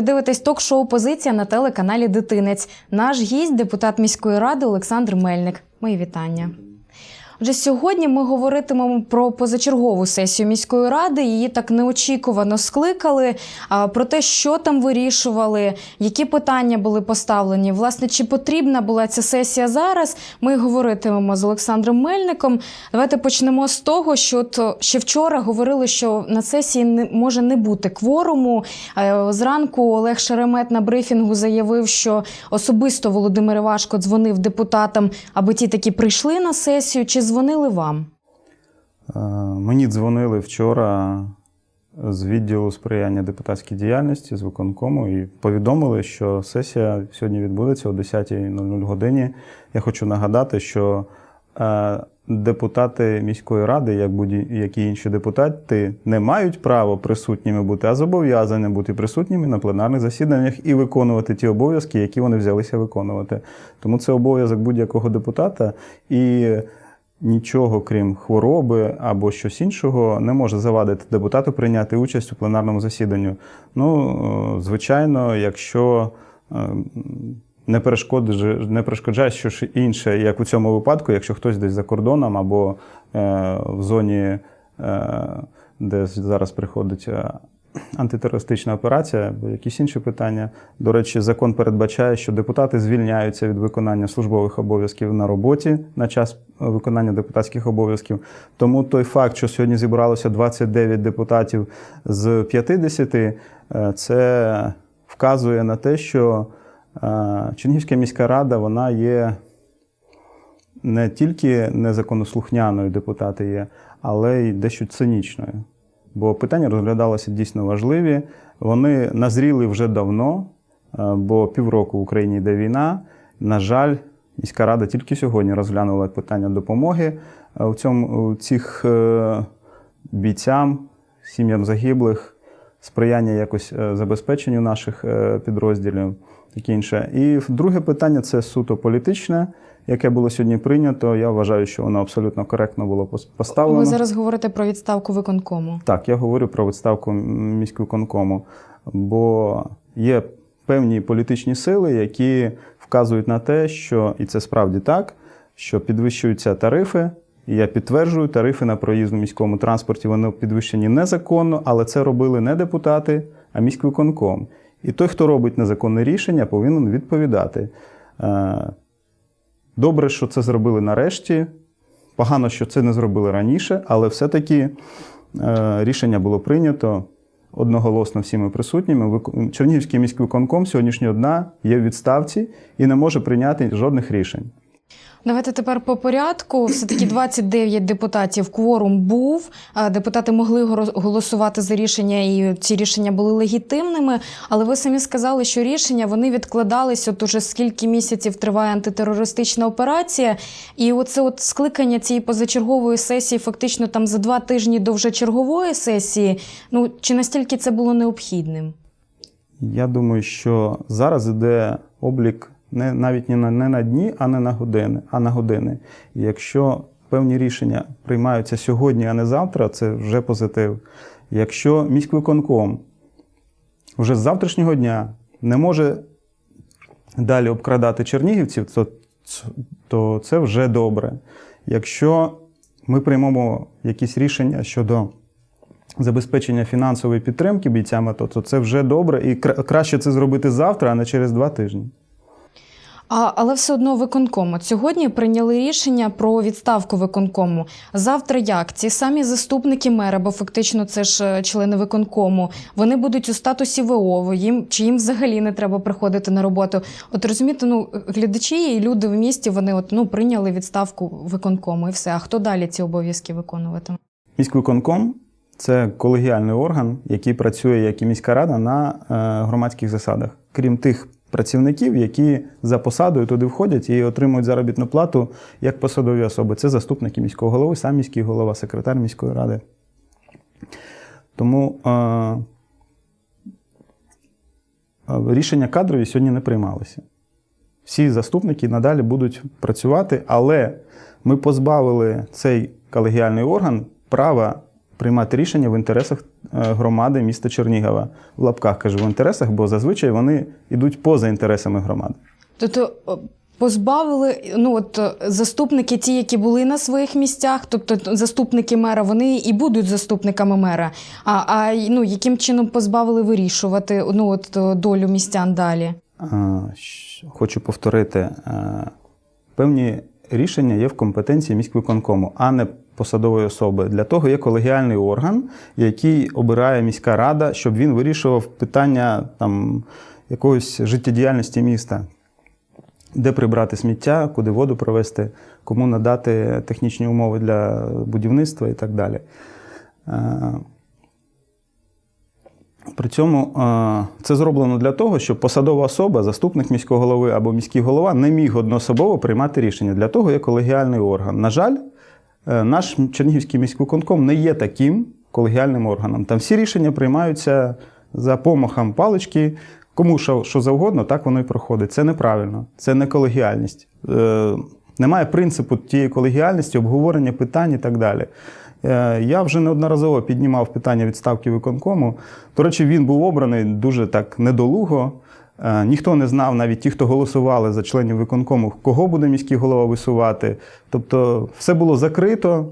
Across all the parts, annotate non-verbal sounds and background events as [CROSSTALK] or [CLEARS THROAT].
Ви дивитесь ток-шоу Позиція на телеканалі Дитинець. Наш гість, депутат міської ради Олександр Мельник. Мої вітання. Отже, сьогодні ми говоритимемо про позачергову сесію міської ради. Її так неочікувано скликали. а, Про те, що там вирішували, які питання були поставлені. Власне, чи потрібна була ця сесія зараз? Ми говоритимемо з Олександром Мельником. Давайте почнемо з того, що от ще вчора говорили, що на сесії не може не бути кворуму. Е, Зранку Олег Шеремет на брифінгу заявив, що особисто Володимир Івашко дзвонив депутатам, аби ті таки прийшли на сесію. Чи дзвонили вам? Е, Мені дзвонили вчора з відділу сприяння депутатській діяльності з виконкому і повідомили, що сесія сьогодні відбудеться о 10.00 годині. Я хочу нагадати, що е, депутати міської ради, як будь-які інші депутати, не мають права присутніми бути, а зобов'язані бути присутніми на пленарних засіданнях і виконувати ті обов'язки, які вони взялися виконувати. Тому це обов'язок будь-якого депутата і. Нічого, крім хвороби або щось іншого, не може завадити депутату прийняти участь у пленарному засіданні. Ну, е, звичайно, якщо е, не перешкоджає, не перешкоджає щось інше, як у цьому випадку, якщо хтось десь за кордоном або е, в зоні, де зараз приходить антитерористична операція, або якісь інші питання. До речі, закон передбачає, що депутати звільняються від виконання службових обов'язків на роботі на час виконання депутатських обов'язків. Тому той факт, що сьогодні зібралося 29 депутатів з 50, е, це вказує на те, що е, Чернігівська міська рада вона є не тільки незаконослухняною депутати є, але й дещо цинічною. Бо питання розглядалися дійсно важливі. Вони назріли вже давно, е, бо півроку в Україні йде війна. На жаль, міська рада тільки сьогодні розглянула питання допомоги е, у цьому цих е, бійцям, сім'ям загиблих, сприяння якось забезпеченню наших підрозділів. Таке інше. І друге питання це суто політичне, яке було сьогодні прийнято. Я вважаю, що воно абсолютно коректно було поставлено. Ви зараз говорите про відставку виконкому. Так, я говорю про відставку міського конкому, бо є певні політичні сили, які вказують на те, що і це справді так, що підвищуються тарифи. І я підтверджую, тарифи на проїзд у міському транспорті вони підвищені незаконно, але це робили не депутати, а міськвиконком. І той, хто робить незаконне рішення, повинен відповідати. Е, Добре, що це зробили нарешті. Погано, що це не зробили раніше, але все-таки е, рішення було прийнято одноголосно всіми присутніми. Чернігівський міський виконком сьогоднішнього дня є в відставці і не може прийняти жодних рішень. Давайте тепер по порядку. Все таки 29 депутатів. Кворум був. Депутати могли голосувати за рішення, і ці рішення були легітимними. Але ви самі сказали, що рішення вони відкладались. От уже скільки місяців триває антитерористична операція, і оце от скликання цієї позачергової сесії, фактично там за два тижні до вже чергової сесії. Ну чи настільки це було необхідним? Я думаю, що зараз іде облік не, навіть не на, не на дні, а не на години, а на години. І якщо певні рішення приймаються сьогодні, а не завтра, це вже позитив. Якщо міськвиконком вже з завтрашнього дня не може далі обкрадати чернігівців, то, то це вже добре. Якщо ми приймемо якісь рішення щодо забезпечення фінансової підтримки бійцям АТО, то це вже добре. І кра- краще це зробити завтра, а не через два тижні. А, але все одно виконком. От сьогодні прийняли рішення про відставку виконкому. Завтра як? Ці самі заступники мера, бо фактично це ж е, члени виконкому, вони будуть у статусі ВО, їм, чи їм взагалі не треба приходити на роботу. От розумієте, ну глядачі і люди в місті вони от, ну, прийняли відставку виконкому і все. А хто далі ці обов'язки виконуватиме? Міськвиконком це колегіальний орган, який працює як і міська рада на е, громадських засадах. Крім тих працівників, які за посадою туди входять і отримують заробітну плату як посадові особи. Це заступники міського голови, сам міський голова, секретар міської ради. Тому е, рішення кадрові сьогодні не приймалися. Всі заступники надалі будуть працювати, але ми позбавили цей колегіальний орган права приймати рішення в інтересах громади міста Чернігова. В лапках кажу в інтересах, бо зазвичай вони йдуть поза інтересами громади. Тобто позбавили ну от е, заступники, ті, які були на своїх місцях, тобто заступники мера, вони і будуть заступниками мера. А, а ну, яким чином позбавили вирішувати ну, от, е, долю містян далі? Хочу повторити, е, певні рішення є в компетенції міськвиконкому, а не посадової особи. Для того є колегіальний орган, який обирає міська рада, щоб він вирішував питання там, якоїсь життєдіяльності міста. Де прибрати сміття, куди воду провести, кому надати технічні умови для будівництва і так далі. Е, При цьому е, це зроблено для того, щоб посадова особа, заступник міського голови або міський голова не міг одноособово приймати рішення. Для того є колегіальний орган. На жаль, наш Чернігівський міськвиконком не є таким колегіальним органом. Там всі рішення приймаються за помахом палички. Кому що, що завгодно, так воно і проходить. Це неправильно, це не колегіальність. Е, немає принципу тієї колегіальності, обговорення питань і так далі. Е, Я вже неодноразово піднімав питання відставки виконкому. До речі, він був обраний дуже так недолуго. Е, Ніхто не знав, навіть ті, хто голосували за членів виконкому, кого буде міський голова висувати. Тобто, все було закрито.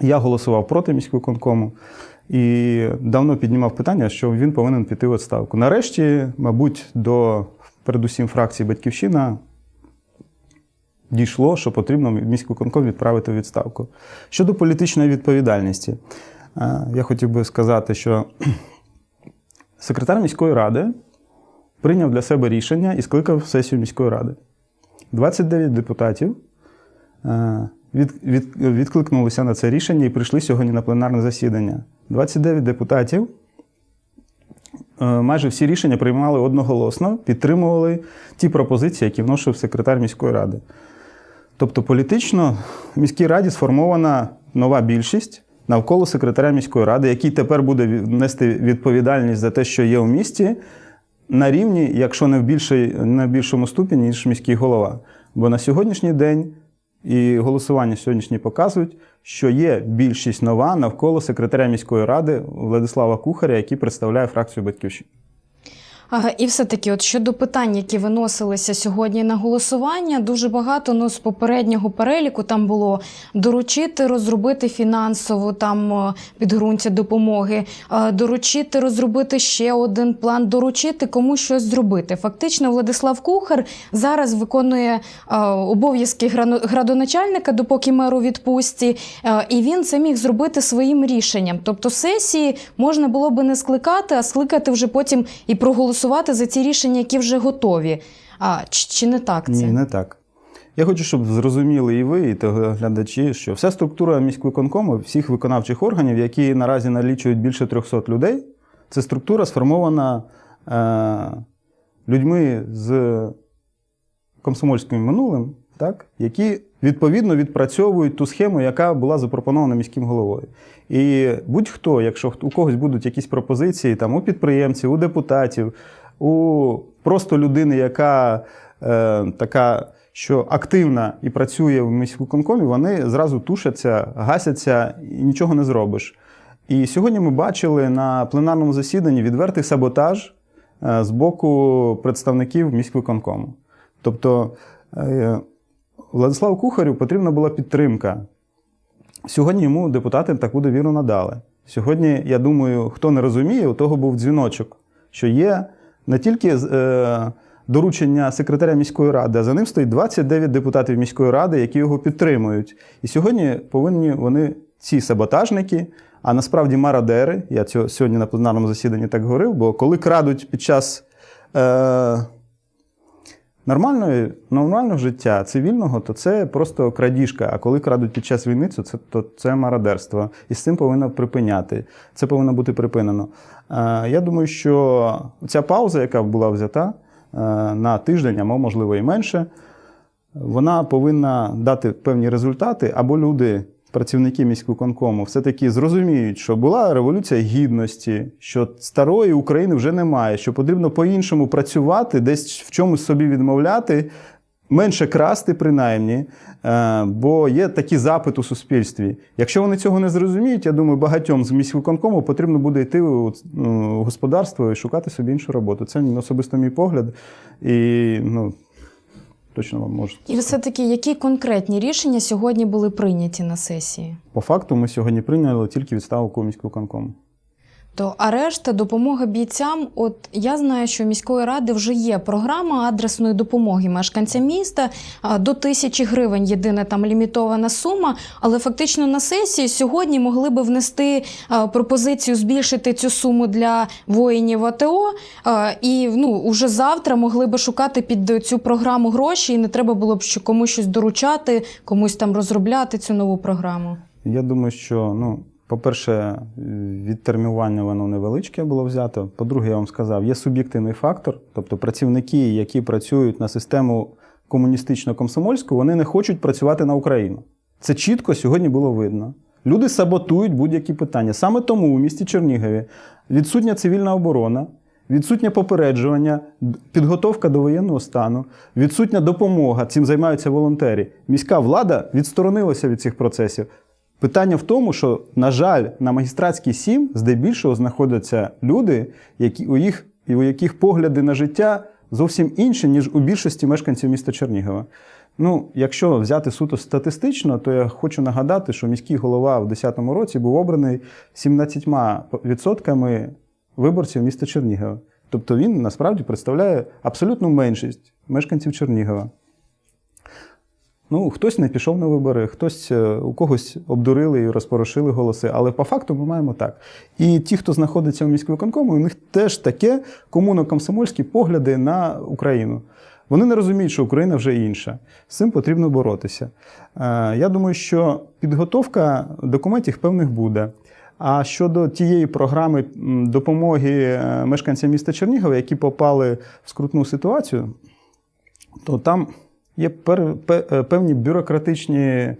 Я голосував проти міськвиконкому і давно піднімав питання, що він повинен піти у відставку. Нарешті, мабуть, до передусім фракції Батьківщина дійшло, що потрібно міськвиконком відправити у відставку. Щодо політичної відповідальності, е, я хотів би сказати, що [CLEARS THROAT] секретар міської ради прийняв для себе рішення і скликав сесію міської ради. 29 депутатів е, від, від, відкликнулися на це рішення і прийшли сьогодні на пленарне засідання. 29 депутатів. е, Майже всі рішення приймали одноголосно, підтримували ті пропозиції, які вносив секретар міської ради. Тобто політично в міській раді сформована нова більшість навколо секретаря міської ради, який тепер буде нести відповідальність за те, що є у місті, на рівні, якщо не в, більшій, на більшому ступені, ніж міський голова. Бо на сьогоднішній день і голосування сьогоднішні показують, що є більшість нова навколо секретаря міської ради Владислава Кухаря, який представляє фракцію Батьківщини. І все-таки, от щодо питань, які виносилися сьогодні на голосування, дуже багато ну, з попереднього переліку там було доручити розробити фінансову там підґрунтя допомоги, доручити розробити ще один план, доручити комусь щось зробити. Фактично, Владислав Кухар зараз виконує обов'язки градоначальника, допоки мер у відпустці, і він це міг зробити своїм рішенням. Тобто сесії можна було би не скликати, а скликати вже потім і проголосувати за ці рішення, які вже готові. А чи, чи не так це? Ні, не так. Я хочу, щоб зрозуміли і ви, і телеглядачі, що вся структура міськвиконкому, всіх виконавчих органів, які наразі налічують більше 300 людей, це структура сформована е, людьми з комсомольським минулим, так, які відповідно відпрацьовують ту схему, яка була запропонована міським головою. І будь-хто, якщо у когось будуть якісь пропозиції там, у підприємців, у депутатів, у просто людини, яка е, така, що активна і працює в міськвиконкомі, вони зразу тушаться, гасяться і нічого не зробиш. І сьогодні ми бачили на пленарному засіданні відвертий саботаж е, з боку представників міськвиконкому. Тобто е, Владиславу Кухарю потрібна була підтримка. Сьогодні йому депутати таку довіру надали. Сьогодні, я думаю, хто не розуміє, у того був дзвіночок, що є не тільки е, доручення секретаря міської ради, а за ним стоїть 29 депутатів міської ради, які його підтримують. І сьогодні повинні вони, ці саботажники, а насправді мародери, я цього сьогодні на пленарному засіданні так говорив, бо коли крадуть під час. Е, Нормальної, нормального життя, цивільного, то це просто крадіжка. А коли крадуть під час війни, то це, то це мародерство. І з цим повинно припиняти. Це повинно бути припинено. Е, я думаю, що ця пауза, яка була взята е, на тиждень, або можливо і менше, вона повинна дати певні результати, або люди, працівники міськвиконкому, все-таки зрозуміють, що була революція гідності, що старої України вже немає, що потрібно по-іншому працювати, десь в чомусь собі відмовляти, менше красти, принаймні, е, бо є такий запит у суспільстві. Якщо вони цього не зрозуміють, я думаю, багатьом з міськвиконкому потрібно буде йти у господарство і шукати собі іншу роботу. Це особисто мій погляд. І ну, точно вам можу. І все-таки які конкретні рішення сьогодні були прийняті на сесії? По факту, ми сьогодні прийняли тільки відставку міськвиконкому. То а допомога бійцям. От я знаю, що міської ради вже є програма адресної допомоги мешканцям міста до тисячі гривень. Єдина там лімітована сума. Але фактично на сесії сьогодні могли би внести пропозицію збільшити цю суму для воїнів АТО. І ну уже завтра могли би шукати під цю програму гроші, і не треба було б що комусь щось доручати, комусь там розробляти цю нову програму. Я думаю, що, ну, по-перше, відтермінування воно невеличке було взято. По-друге, я вам сказав, є суб'єктивний фактор, тобто працівники, які працюють на систему комуністично-комсомольську, вони не хочуть працювати на Україну. Це чітко сьогодні було видно. Люди саботують будь-які питання. Саме тому у місті Чернігові відсутня цивільна оборона, відсутнє попереджування, підготовка до воєнного стану, відсутня допомога. Цим займаються волонтери. Міська влада відсторонилася від цих процесів. Питання в тому, що, на жаль, на магістратській 7 здебільшого знаходяться люди, які, у, їх, і у яких погляди на життя зовсім інші, ніж у більшості мешканців міста Чернігова. Ну, якщо взяти суто статистично, то я хочу нагадати, що міський голова в 2010 році був обраний 17% виборців міста Чернігова. Тобто він насправді представляє абсолютну меншість мешканців Чернігова. Ну, хтось не пішов на вибори, хтось е, у когось обдурили і розпорошили голоси. Але по факту ми маємо так. І ті, хто знаходиться у міськвиконкому, у них теж таке комуно-комсомольські погляди на Україну. Вони не розуміють, що Україна вже інша. З цим потрібно боротися. Е, Я думаю, що підготовка документів певних буде. А щодо тієї програми допомоги е, мешканцям міста Чернігова, які попали в скрутну ситуацію, то там є е, певні бюрократичні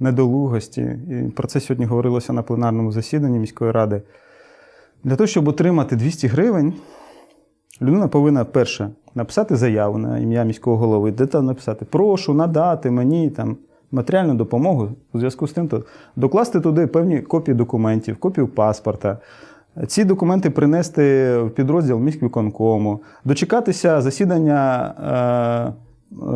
недолугості. І про це сьогодні говорилося на пленарному засіданні міської ради. Для того, щоб отримати 200 гривень, людина повинна перше написати заяву на ім'я міського голови, де там написати Прошу надати мені там матеріальну допомогу у зв'язку з тим, то докласти туди певні копії документів, копію паспорта. Ці документи принести в підрозділ міськвиконкому, дочекатися засідання е,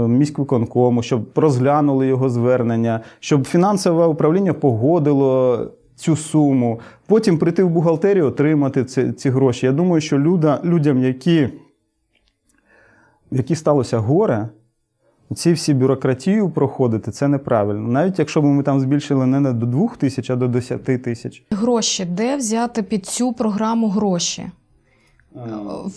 міськвиконкому, щоб розглянули його звернення, щоб фінансове управління погодило цю суму, потім прийти в бухгалтерію, отримати ці, ці гроші. Я думаю, що люда, людям, які, які сталося горе, ці всі бюрократію проходити це неправильно. Навіть якщо б ми там збільшили не до 2 тисяч, а до 10 тисяч. Гроші, де взяти під цю програму гроші?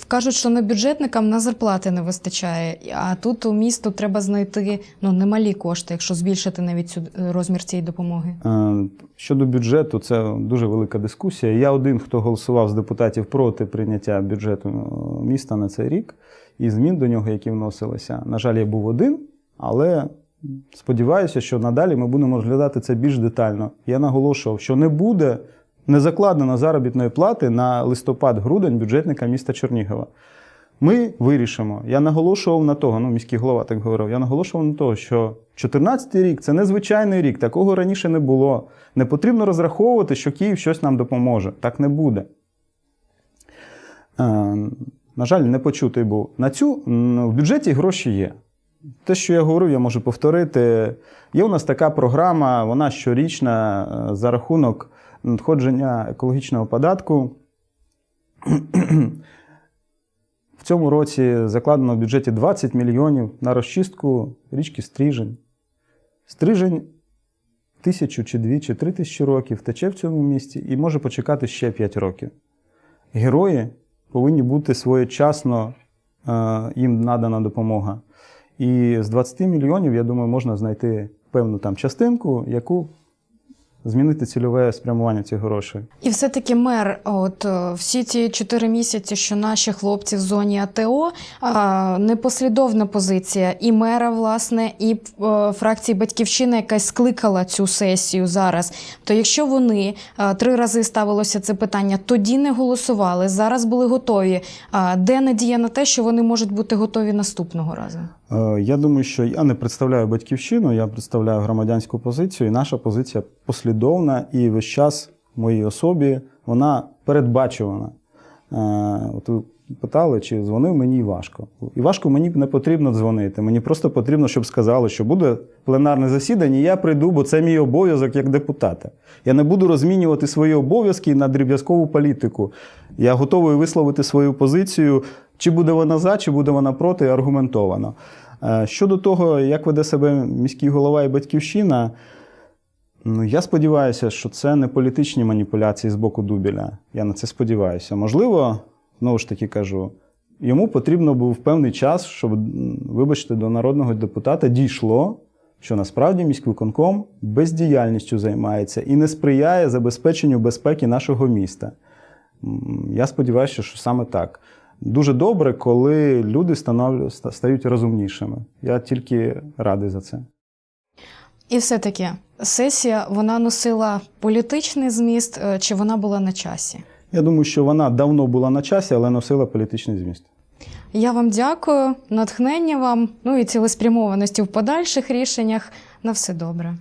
Кажуть, що на бюджетникам на зарплати не вистачає, а тут у місту треба знайти ну, немалі кошти, якщо збільшити навіть цю е, розмір цієї допомоги. Е, Щодо бюджету, це дуже велика дискусія. Я один, хто голосував з депутатів проти прийняття бюджету е, міста на цей рік і змін до нього, які вносилися. На жаль, я був один, але сподіваюся, що надалі ми будемо розглядати це більш детально. Я наголошував, що не буде не закладено заробітної плати на листопад-грудень бюджетника міста Чернігова. Ми вирішимо. Я наголошував на того, ну міський голова так говорив. Я наголошував на того, що 14 рік це незвичайний рік, такого раніше не було. Не потрібно розраховувати, що Київ щось нам допоможе. Так не буде. Е, на жаль, не почутий був. На цю в бюджеті гроші є. Те, що я говорив, я можу повторити. Є у нас така програма, вона щорічна е, за рахунок надходження екологічного податку. В цьому році закладено в бюджеті 20 мільйонів на розчистку річки Стрижень. Стрижень тисячу чи дві, чи три тисячі років тече в цьому місті і може почекати ще 5 років. Герої повинні бути своєчасно, е, їм надана допомога. І з 20 мільйонів, я думаю, можна знайти певну там частинку, яку змінити цільове спрямування цих грошей. І все-таки мер, от е, всі ці чотири місяці, що наші хлопці в зоні АТО, а, непослідовна позиція і мера, власне, і е, фракції Батьківщина, яка скликала цю сесію зараз. То якщо вони е, три рази ставилося це питання, тоді не голосували, зараз були готові. А де надія на те, що вони можуть бути готові наступного разу? Я думаю, що я не представляю батьківщину, я представляю громадянську позицію, і наша позиція послідовна і весь час в моїй особі вона передбачувана. Е, От ви питали, чи дзвонив мені важко. І важко мені не потрібно дзвонити. Мені просто потрібно, щоб сказали, що буде пленарне засідання, і я прийду, бо це мій обов'язок як депутата. Я не буду розмінювати свої обов'язки на дріб'язкову політику. Я готовий висловити свою позицію, чи буде вона за, чи буде вона проти, аргументовано. Е, Щодо того, як веде себе міський голова і батьківщина, ну я сподіваюся, що це не політичні маніпуляції з боку Дубіля. Я на це сподіваюся. Можливо, знову ж таки кажу, йому потрібно був певний час, щоб, вибачте, до народного депутата дійшло, що насправді міськвиконком бездіяльністю займається і не сприяє забезпеченню безпеки нашого міста. Я сподіваюся, що саме так. Дуже добре, коли люди стають розумнішими. Я тільки радий за це. І все-таки сесія вона носила політичний зміст, е, чи вона була на часі? Я думаю, що вона давно була на часі, але носила політичний зміст. Я вам дякую, натхнення вам, ну і цілеспрямованості в подальших рішеннях. На все добре.